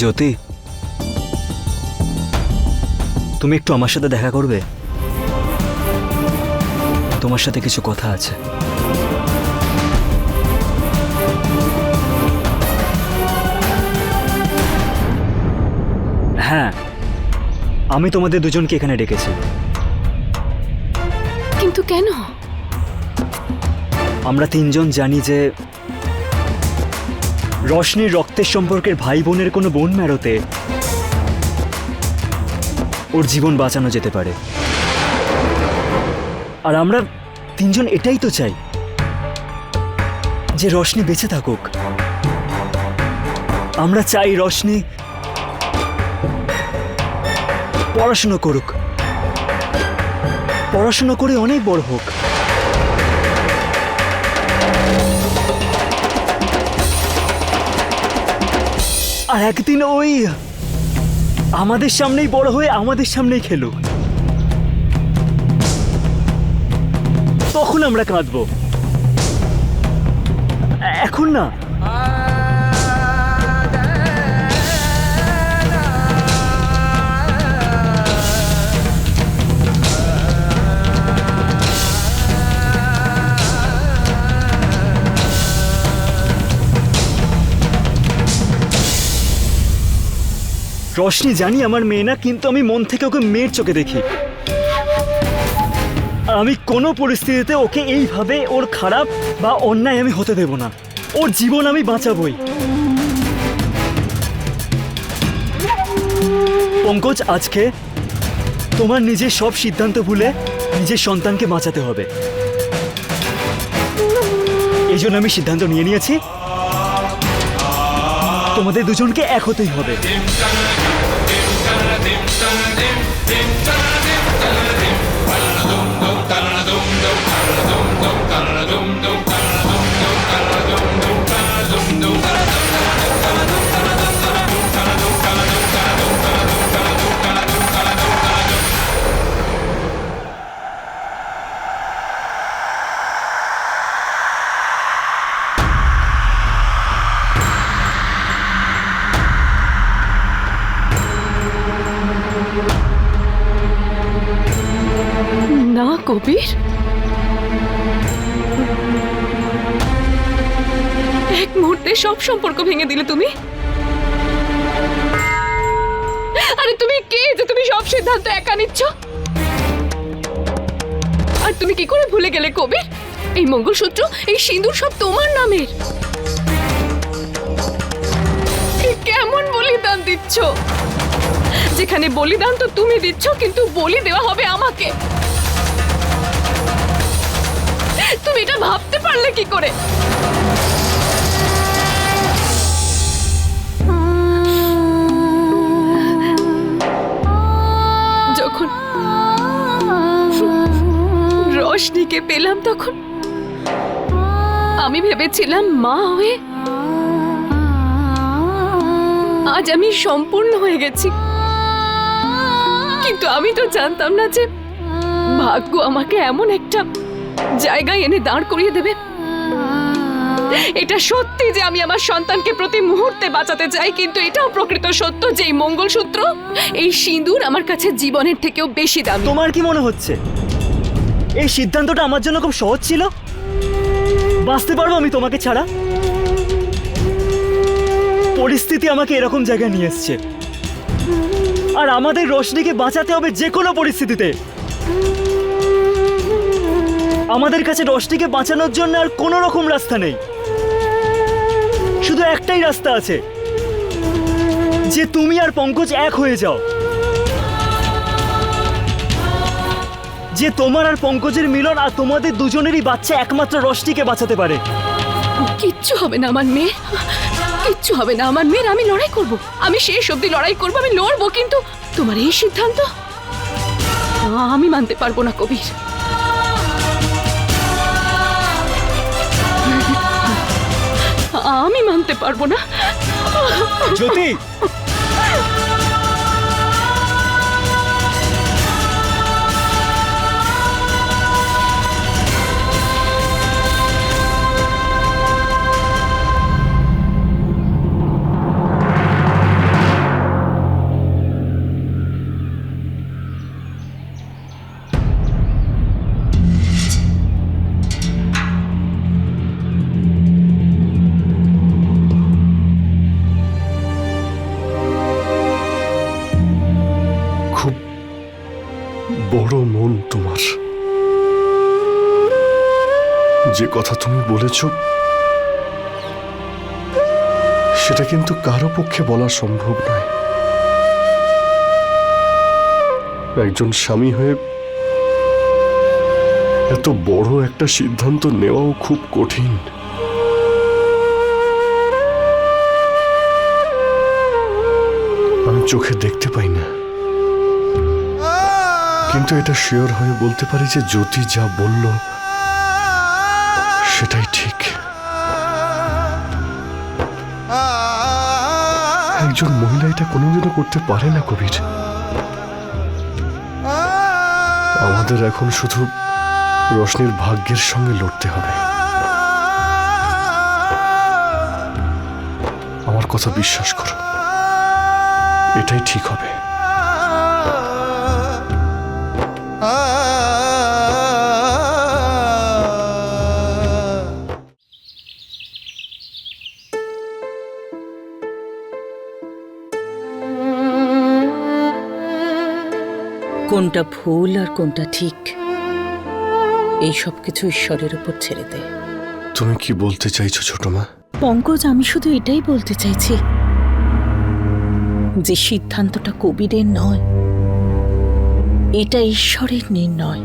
জ্যোতি। তুমি একটু আমার সাথে দেখা করবে? তোমার সাথে কিছু কথা আছে। হ্যাঁ আমি তোমাদের দুজনকে এখানে ডেকেছি। কিন্তু কেন? আমরা তিনজন জানি যে রশনির রক্তের সম্পর্কের ভাই বোনের কোনো বোন মেরোতে ওর জীবন বাঁচানো যেতে পারে। আর আমরা তিনজন এটাই তো চাই যে রশনি বেঁচে থাকুক। আমরা চাই রশনি পড়াশুনো করুক। পড়াশুনো করে অনেক বড় হোক। আর একদিন ওই আমাদের সামনেই বড় হয়ে আমাদের সামনেই খেলো। তখন আমরা কাঁদবো। এখন না রশনি জানি আমার মেয়ে না, কিন্তু আমি মন থেকে ওকে মেয়ের চোখে দেখি। আমি কোনো পরিস্থিতিতে ওকে এইভাবে ওর খারাপ বা অন্যায় আমি হতে দেব না। ওর জীবন আমি বাঁচাবই। পঙ্কজ, আজকে তোমার নিজের সব সিদ্ধান্ত ভুলে নিজের সন্তানকে বাঁচাতে হবে। এই জন্য আমি সিদ্ধান্ত নিয়ে নিয়েছি। তোমাদের দুজনকে এক হতেই হবে। কবির এক মুহূর্তে সব সম্পর্ক ভেঙে দিলে তুমি? আরে তুমি কে যে তুমি সব সিদ্ধান্ত একা নিচ্ছ? আর তুমি কি করে ভুলে গেলে কবির? এই মঙ্গলসূত্র, এই সিঁদুর সব তোমার নামের। কেমন বলিদান দিচ্ছ? যেখানে বলিদান তো তুমি দিচ্ছ, কিন্তু বলি দেওয়া হবে আমাকে। ভাবতে পারলে কি করে? যখন রশনিকে পেলাম তখন আমি ভেবেছিলাম, মা হয়ে আজ আমি সম্পূর্ণ হয়ে গেছি। কিন্তু আমি তো জানতাম না যে ভাগ্য আমাকে এমন একটা জায়গায় এনে দাঁড় করিয়ে দেবে? এটা সত্যি যে আমি আমার সন্তানকে প্রতি মুহূর্তে বাঁচাতে চাই, কিন্তু এটাও প্রকৃত সত্য যে এই মঙ্গলসূত্র, এই সিঁদুর আমার কাছে জীবনের থেকেও বেশি দামি। তোমার কি মনে হচ্ছে? এই সিদ্ধান্তটা আমার জন্য খুব সহজ ছিল? বাঁচতে পারব আমি তোমাকে ছাড়া? পরিস্থিতি আমাকে এরকম জায়গায় নিয়ে এসছে। আর আমাদের রোশনিকে বাঁচাতে হবে যে কোনো পরিস্থিতিতে। আমাদের কাছে রসটিকে বাঁচানোর জন্য আর কোনো রকম রাস্তা নেই। শুধু একটাই রাস্তা আছে। যে তুমি আর পঙ্কজ এক হয়ে যাও। যে তোমার আর পঙ্কজের মিলন আর তোমাদের দুজনেরই বাচ্চা একমাত্র রসটিকে বাঁচাতে পারে। কিচ্ছু হবে না আমার মেয়ে। কিচ্ছু হবে না আমার মেয়ের, আমি লড়াই করব। আমি শেষ অবধি লড়াই করব, আমি লড়বো, কিন্তু তোমার এই সিদ্ধান্ত আমি মানতে পারব না কবির। মানতে পারব না। জ্যোতি! যে কথা তুমি বলেছ, সেটা কিন্তু কারও পক্ষে বলা সম্ভব নয়। একজন স্বামী হয়ে এত বড় একটা সিদ্ধান্ত নেওয়াও খুব কঠিন। আমি চোখে দেখতে পাই না। কিন্তু এটা শিওর হয়ে বলতে পারি যে জ্যোতি যা বলল সেটাই ঠিক। একজন মহিলা এটা কোনোদিনও করতে পারে না, কবির। আমাদের এখন শুধু রশনির ভাগ্যের সঙ্গে লড়তে হবে। আমার কথা বিশ্বাস করো। এটাই ঠিক হবে। কোনটা ভুল আর কোনটা ঠিক এই সব কিছু ঈশ্বরের উপর ছেড়ে দে। তুমি কি বলতে চাইছো ছোট মা? পঙ্কজ আমি শুধু এটাই বলতে চাইছি যে সিদ্ধান্তটা কবিরের নয় এটা ঈশ্বরের নির্ণয়।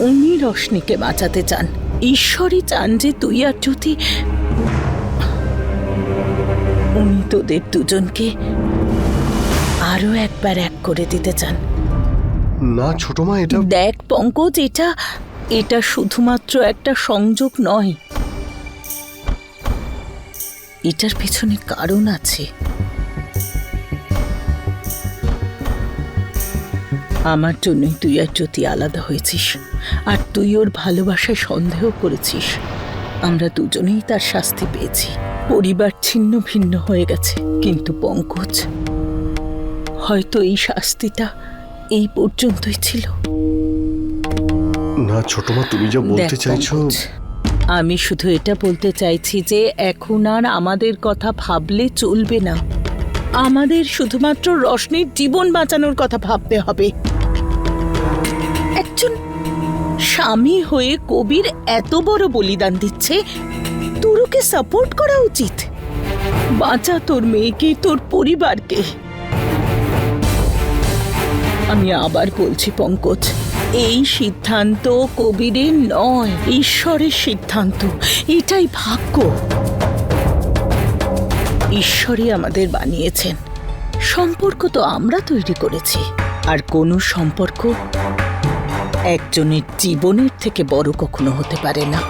উনি রশ্মিকে বাঁচাতে চান ঈশ্বরই চান যে তুই আর জ্যোতি উনি তোদের দুজনকে আরও একবার এক করে দিতে চান। না, ছোট মা, এটা দেখ পঙ্কজ, এটা এটা শুধুমাত্র একটা সংযোগ নয়। এটার পেছনে কারণ আছে। আমার জন্যই তুই আর জ্যোতি আলাদা হয়েছিস, আর তুই ওর ভালোবাসায় সন্দেহ করেছিস। আমরা দুজনেই তার শাস্তি পেয়েছি। পরিবার ছিন্ন ভিন্ন হয়ে গেছে। কিন্তু পঙ্কজ, হয়তো এই শাস্তিটা এই পর্যন্তই ছিল। না ছোট মা তুমি যা বলতে চাইছো আমি শুধু এটা বলতে চাইছি যে এখন আর আমাদের কথা ভাবলে চলবে না। আমাদের শুধুমাত্র রশ্মির জীবন বাঁচানোর কথা ভাবতে হবে। একজন স্বামী হয়ে কবির এত বড় বলিদান দিচ্ছে তোর ওকে সাপোর্ট করা উচিত। বাঁচা তোর মেয়েকে তোর পরিবারকে। আমি আবার বলছি, পঙ্কজ, এই সিদ্ধান্ত কবিরের নয়, ঈশ্বরের সিদ্ধান্ত। এটাই ভাগ্য। ঈশ্বরই আমাদের বানিয়েছেন। সম্পর্ক তো আমরা তৈরি করেছি। আর কোনো সম্পর্ক একজনের জীবনের থেকে বড় কখনো হতে পারে না।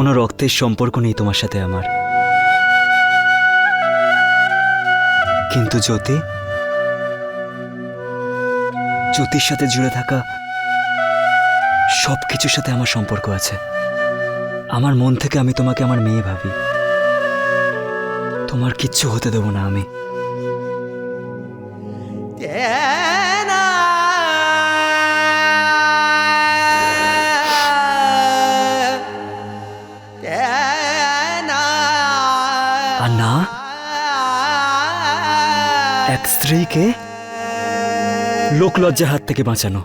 কোনো রক্তের সম্পর্ক নেই তোমার সাথে আমার। কিন্তু জ্যোতি, জ্যোতির সাথে জুড়ে থাকা সব কিছুর সাথে আমার সম্পর্ক আছে। আমার মন থেকে আমি তোমাকে আমার মেয়ে ভাবি। তোমার কিচ্ছু হতে দেবো না আমি। এক স্ত্রীকে লোকলজ্জার হাত থেকে বাঁচানো।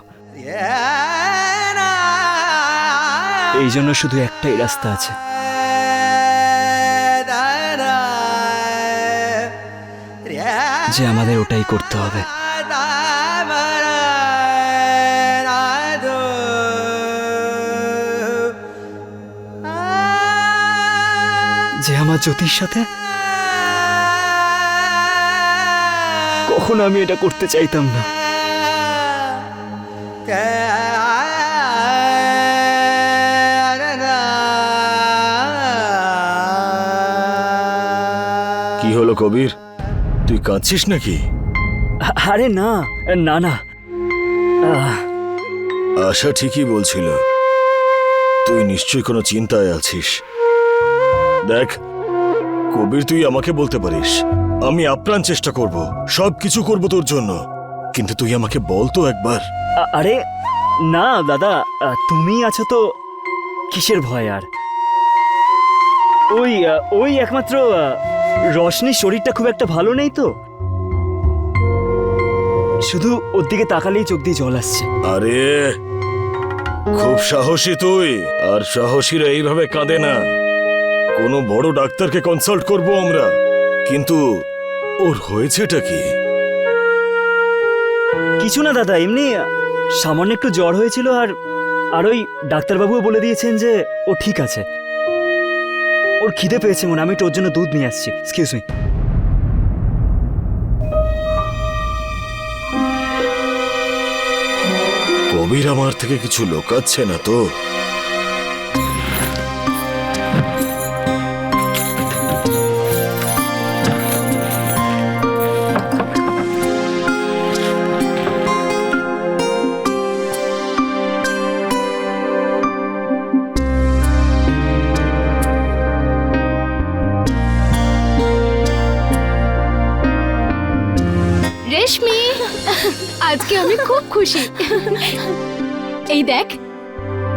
এই জন্য শুধু একটাই রাস্তা আছে। যে আমাদের ওটাই করতে হবে। যে আমার জ্যোতির সাথে কখনো আমি এটা করতে চাইতাম না। কি হলো কবির? তুই কাঁদছিস নাকি? আরে না না না। আশা ঠিকই বলছিল। তুই নিশ্চয়ই কোনো চিন্তায় আছিস। দেখ কবির তুই আমাকে বলতে পারিস। আমি আপ্রাণ চেষ্টা করব। সব কিছু করব তোর জন্য। কিন্তু তুই আমাকে বল তো একবার। আরে না দাদা তুমি আছো তো কিসের ভয় আর? ওই ওই একমাত্র রশনির শরীরটা খুব একটা ভালো নেই তো? শুধু ওর দিকে তাকালেই চোখ দিয়ে জল আসছে। আরে খুব সাহসী তুই। আর সাহসীরা এইভাবে কাঁদে না। কোনো বড় ডাক্তারকে কনসাল্ট করব আমরা। কিন্তু ওর হয়েছেটা কি? কিছু না দাদা এমনি সামান্য একটু জ্বর হয়েছিল আর আর ওই ডাক্তারবাবুও বলে দিয়েছেন যে ও ঠিক আছে। ওর খিদে পেয়েছে মনে আমি ওর জন্য দুধ নিয়ে আসছি। এক্সকিউজ মি কবির আমার থেকে কিছু লোকাচ্ছে না তো? এই দেখ,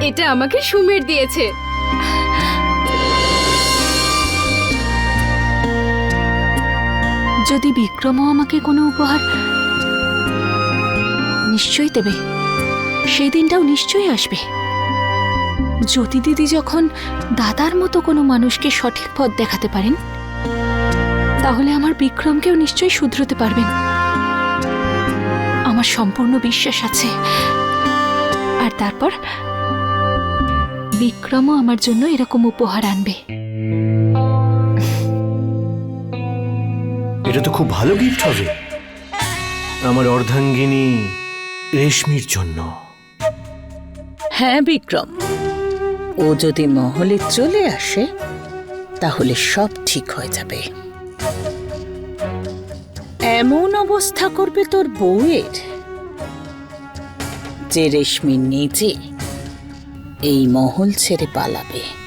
এটা আমাকে সুমের দিয়েছে। যদি বিক্রমও আমাকে কোনো উপহার, নিশ্চয়ই দেবে। সেই দিনটাও নিশ্চয়ই আসবে। জ্যোতি দিদি যখন দাদার মতো কোনো মানুষকে সঠিক পথ দেখাতে পারেন, তাহলে আমার বিক্রমকেও নিশ্চয়ই শুধরোতে পারবেন। আমার সম্পূর্ণ বিশ্বাস আছে। আর তারপর? বিক্রমও আমার জন্য এরকম উপহার আনবে। এটা তো খুব ভালো গিফট হবে। আমার অর্ধাঙ্গিনী রেশমির জন্য। হ্যাঁ বিক্রম। ও যদি মহলে চলে আসে তাহলে সব ঠিক হয়ে যাবে। এমন অবস্থা করবে তোর বউয়ের? যে রেশমি নিজে এই মহল ছেড়ে পালাবে।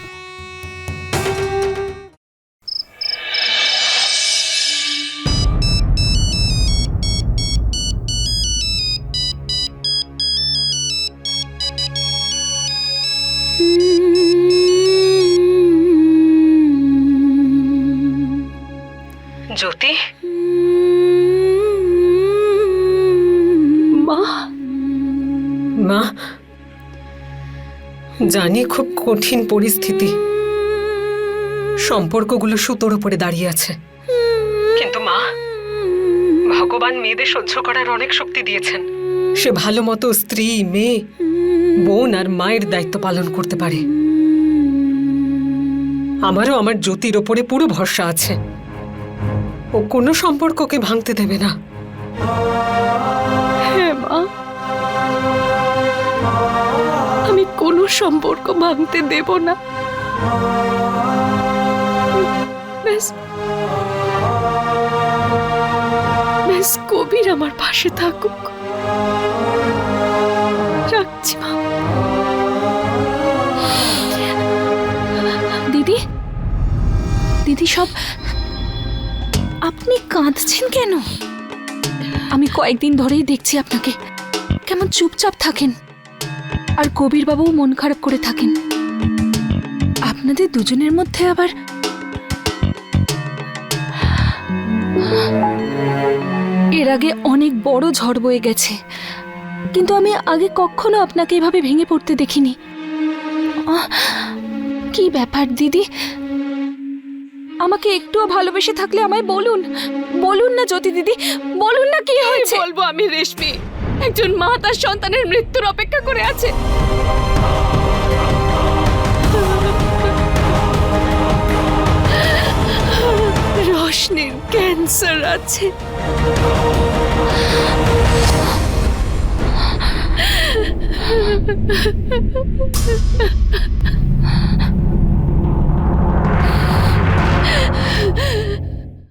মা, জানি খুব কঠিন পরিস্থিতি। সম্পর্কগুলো সুতোর উপরে দাঁড়িয়ে আছে। কিন্তু মা, ভগবান মেয়েদের সহ্য করার অনেক শক্তি দিয়েছেন। সে ভালো মতো স্ত্রী, মেয়ে, বোন আর মায়ের দায়িত্ব পালন করতে পারে। আমারও আমার জ্যোতির ওপরে পুরো ভরসা আছে। ও কোনো সম্পর্ককে ভাঙতে দেবে না। কোনো সম্পর্ক ভাঙতে দেব না। ব্যাস। ব্যাস, কবির আমার পাশে থাকুক। রাখছি মা। দিদি? দিদি সব, আপনি কাঁদছেন কেন? আমি কয়েকদিন ধরেই দেখছি আপনাকে। কেমন চুপচাপ থাকেন। আর কবির বাবুও মন খারাপ করে থাকেন। আপনাদের দুজনের মধ্যে আবার এর আগে অনেক বড় ঝড় বয়ে গেছে। কিন্তু আমি আগে কখনো আপনাকে এভাবে ভেঙে পড়তে দেখিনি। কি ব্যাপার দিদি? আমাকে একটুও ভালোবেসে থাকলে আমায় বলুন। বলুন না জ্যোতি দিদি বলুন না কি কি হয়েছে। বলব আমি রেশমি? একজন মা তার সন্তানের মৃত্যুর অপেক্ষা করে আছে। রশনির ক্যান্সার আছে।